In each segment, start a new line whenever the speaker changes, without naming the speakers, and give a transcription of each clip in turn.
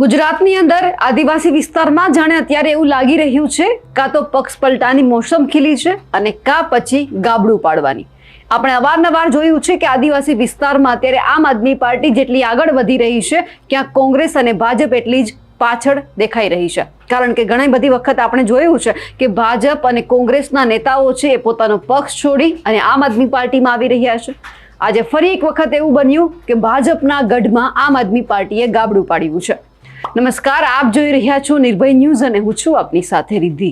ગુજરાતની અંદર આદિવાસી વિસ્તારમાં જાણે અત્યારે એવું લાગી રહ્યું છે, કાં તો પક્ષ પલટાની મોસમ ખીલી છે અને કાં પછી ગાબડું પાડવાની. આપણે અવારનવાર જોયું છે કે આદિવાસી વિસ્તારમાં અત્યારે આમ આદમી પાર્ટી જેટલી આગળ વધી રહી છે ક્યાંક કોંગ્રેસ અને ભાજપ એટલી જ પાછળ દેખાઈ રહી છે. કારણ કે ઘણી બધી વખત આપણે જોયું છે કે ભાજપ અને કોંગ્રેસના નેતાઓ છે એ પોતાનો પક્ષ છોડી અને આમ આદમી પાર્ટીમાં આવી રહ્યા છે. આજે ફરી એક વખત એવું બન્યું કે ભાજપના ગઢમાં આમ આદમી પાર્ટીએ ગાબડું પાડ્યું છે. નમસ્કાર, આપ જોઈ રહ્યા છો નિર્ભય ન્યૂઝ અને હું છું આપની સાથે રિદ્ધિ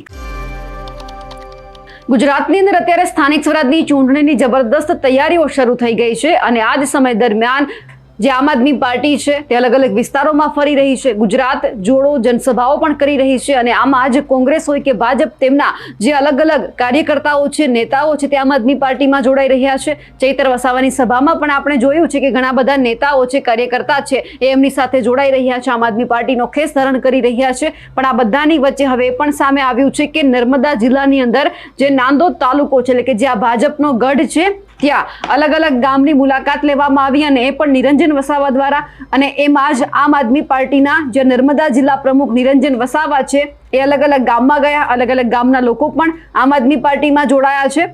ગુજરાતની અંદર અત્યારે સ્થાનિક સ્વરાજની ચૂંટણીની જબરદસ્ત તૈયારીઓ શરૂ થઈ ગઈ છે અને આ જ સમય દરમિયાન જે આમ આદમી પાર્ટી છે, તે અલગ અલગ વિસ્તારોમાં ફરી રહી છે. ગુજરાત જોડો જનસભાઓ પણ કરી રહી છે અને આમાં આજે કોંગ્રેસ હોય કે ભાજપ તેમના જે અલગ અલગ કાર્યકર્તાઓ છે, નેતાઓ છે, તે આમ આદમી પાર્ટીમાં જોડાઈ રહ્યા છે. ચૈતર વસાવાની સભામાં પણ આપણે જોયું છે કે ઘણા બધા નેતાઓ છે, કાર્યકર્તા છે, એ એમની સાથે જોડાઈ રહ્યા છે, આમ આદમી પાર્ટીનો ખેસ ધારણ કરી રહ્યા છે. પણ આ બધાની વચ્ચે હવે પણ સામે આવ્યું છે કે નર્મદા જિલ્લાની અંદર જે નાંદોદ તાલુકો છે, એટલે કે જે આ ભાજપનો ગઢ છે ત્યાં અલગ અલગ ગામની મુલાકાત લેવામાં આવી અને એ પણ નિરંજન વસાવા દ્વારા. અને એમાં જ આમ આદમી પાર્ટીના જે નર્મદા જિલ્લા પ્રમુખ નિરંજન વસાવા છે, એ અલગ અલગ ગામમાં ગયા. અલગ અલગ ગામના લોકો પણ આમ આદમી પાર્ટીમાં જોડાયા છે.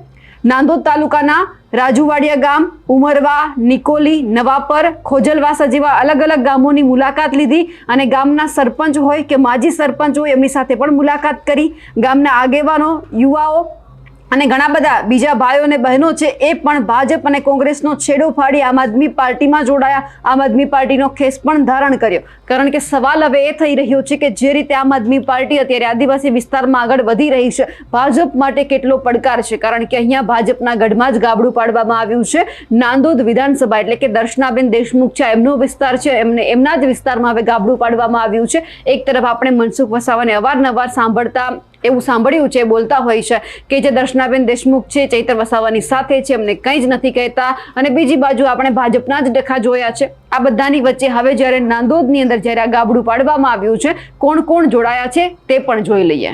નાંદોદ તાલુકાના રાજુવાડિયા ગામ, ઉમરવા, નિકોલી, નવાપર, ખોજલવાસા જેવા અલગ અલગ ગામોની મુલાકાત લીધી. અને ગામના સરપંચ હોય કે માજી સરપંચ હોય, એમની સાથે પણ મુલાકાત કરી. ગામના આગેવાનો, યુવાઓ અને ઘણા બધા બીજા ભાઈઓ અને બહેનો છે, એ પણ ભાજપ અને કોંગ્રેસનો છેડો ફાડી આમ આદમી પાર્ટીમાં જોડાયા. આમ આદમી પાર્ટીનો ખેસ પણ ધારણ કર્યો. કારણ કે સવાલ હવે એ થઈ રહ્યો છે કે જે રીતે આમ આદમી પાર્ટી અત્યારે આદિવાસી વિસ્તારમાં આગળ વધી રહી છે, ભાજપ માટે કેટલો પડકાર છે? કારણ કે અહીંયા ભાજપના ગઢમાં જ ગાબડું પાડવામાં આવ્યું છે. નાંદોદ વિધાનસભા એટલે કે દર્શનાબેન દેશમુખ છે, એમનો વિસ્તાર છે, એમને એમના જ વિસ્તારમાં હવે ગાબડું પાડવામાં આવ્યું છે. એક તરફ આપણે મનસુખ વસાવાને અવારનવાર સાંભળતા એવું સાંભળ્યું છે, બોલતા હોય છે કે જે દર્શનાબેન દેશમુખ છે, ચૈતર વસાવાની સાથે છે, એમને કંઈ જ નથી કહેતા. અને બીજી બાજુ આપણે ભાજપના જ ડખા જોયા છે. આ બધાની વચ્ચે હવે જ્યારે નાંદોદની અંદર જ્યારે આ ગાબડું પાડવામાં આવ્યું છે, કોણ કોણ જોડાયા છે તે પણ જોઈ લઈએ.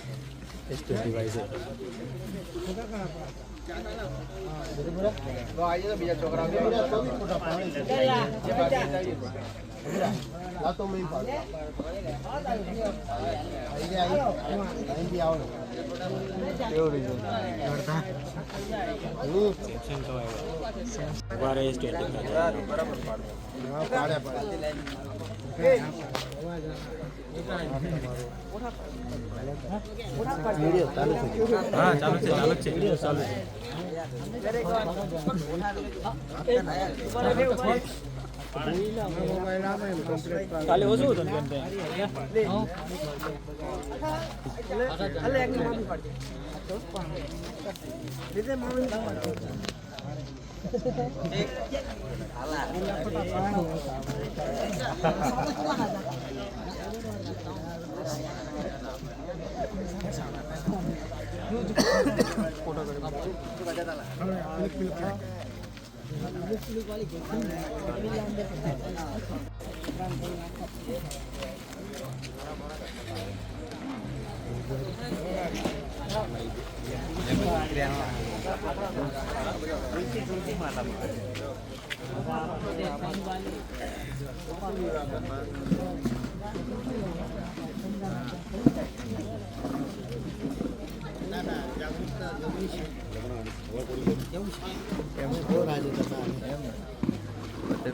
ટેસ્ટ ડિવાઇસ તો આઈએ તો બીજા છોકરા આ તો મેં ફાડ આઈએ આઈ આઈ આવો કેવું રીઝન કરતા હું ટેન્શન તો આવ્યો વારે ઇસ ટેન્શન બરાબર પાડો. હા પાડે પાડે. ચાલુ છે ચાલુ છે ચાલુ છે કાલે ઓછું હતું ને మాట్లాడుతున్నాం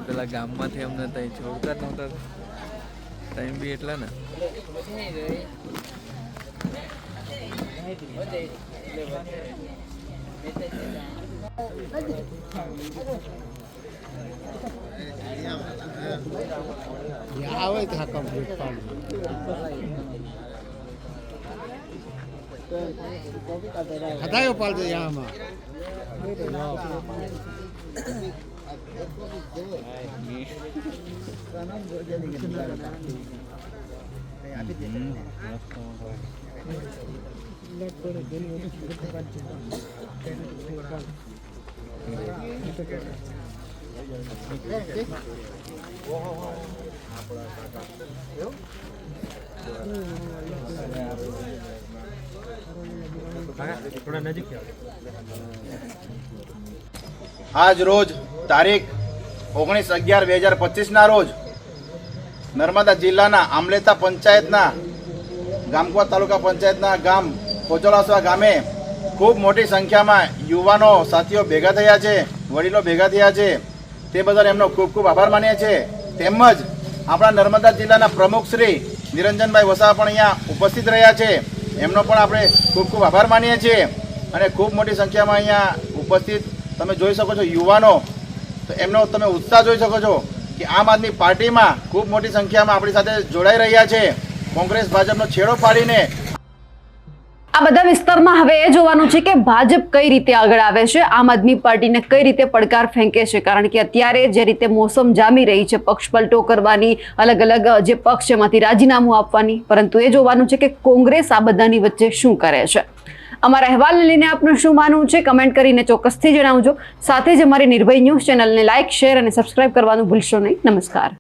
પેલા ગામમાંથી અમને ત્યાં છોડતા જ નહોતા. ટાઈમ બી એટલા ને.
આવે ત્યાં કમ્પ્લીટ પાડું હટાયો પાડજો યામાં
આજ રોજ તારીખ ઓગણીસ અગિયાર બે હજાર પચીસના રોજ નર્મદા જિલ્લાના આમલેતા પંચાયતના ગામકુવા તાલુકા પંચાયતના ગામ કોચોલાસવા ગામે ખૂબ મોટી સંખ્યામાં યુવાનો સાથીઓ ભેગા થયા છે, વડીલો ભેગા થયા છે. તે બદલ એમનો ખૂબ ખૂબ આભાર માનીએ છીએ. તેમજ આપણા નર્મદા જિલ્લાના પ્રમુખ શ્રી નિરંજનભાઈ વસાવા પણ અહીંયા ઉપસ્થિત રહ્યા છે. એમનો પણ આપણે ખૂબ ખૂબ આભાર માનીએ છીએ. અને ખૂબ મોટી સંખ્યામાં અહીંયા ઉપસ્થિત તમે જોઈ શકો છો યુવાનો. તો એમનો તમે ઉત્સાહ જોઈ શકો છો કે આમ આદમી પાર્ટીમાં ખૂબ મોટી સંખ્યામાં આપણી સાથે જોડાઈ રહ્યા છે. કોંગ્રેસ ભાજપનો છેડો પાડીને
આ બધા વિસ્તારમાં હવે એ જોવાનું છે કે ભાજપ કઈ રીતે આગળ આવે છે, આમ આદમી પાર્ટીને કઈ રીતે પડકાર ફેંકે છે? કારણ કે અત્યારે જે રીતે મોસમ જામી રહી છે, પક્ષ પલટો કરવાની, અલગ અલગ જે પક્ષ એમાંથી રાજીનામું આપવાની. પરંતુ એ જોવાનું છે કે કોંગ્રેસ આ બધાની વચ્ચે શું કરે છે? અમારા અહેવાલને લઈને આપનું શું માનવું છે? કમેન્ટ કરીને ચોક્કસથી જણાવજો. સાથે જ અમારી નિર્ભય ન્યૂઝ ચેનલને લાઇક શેર અને સબસ્ક્રાઇબ કરવાનું ભૂલશો નહીં. નમસ્કાર.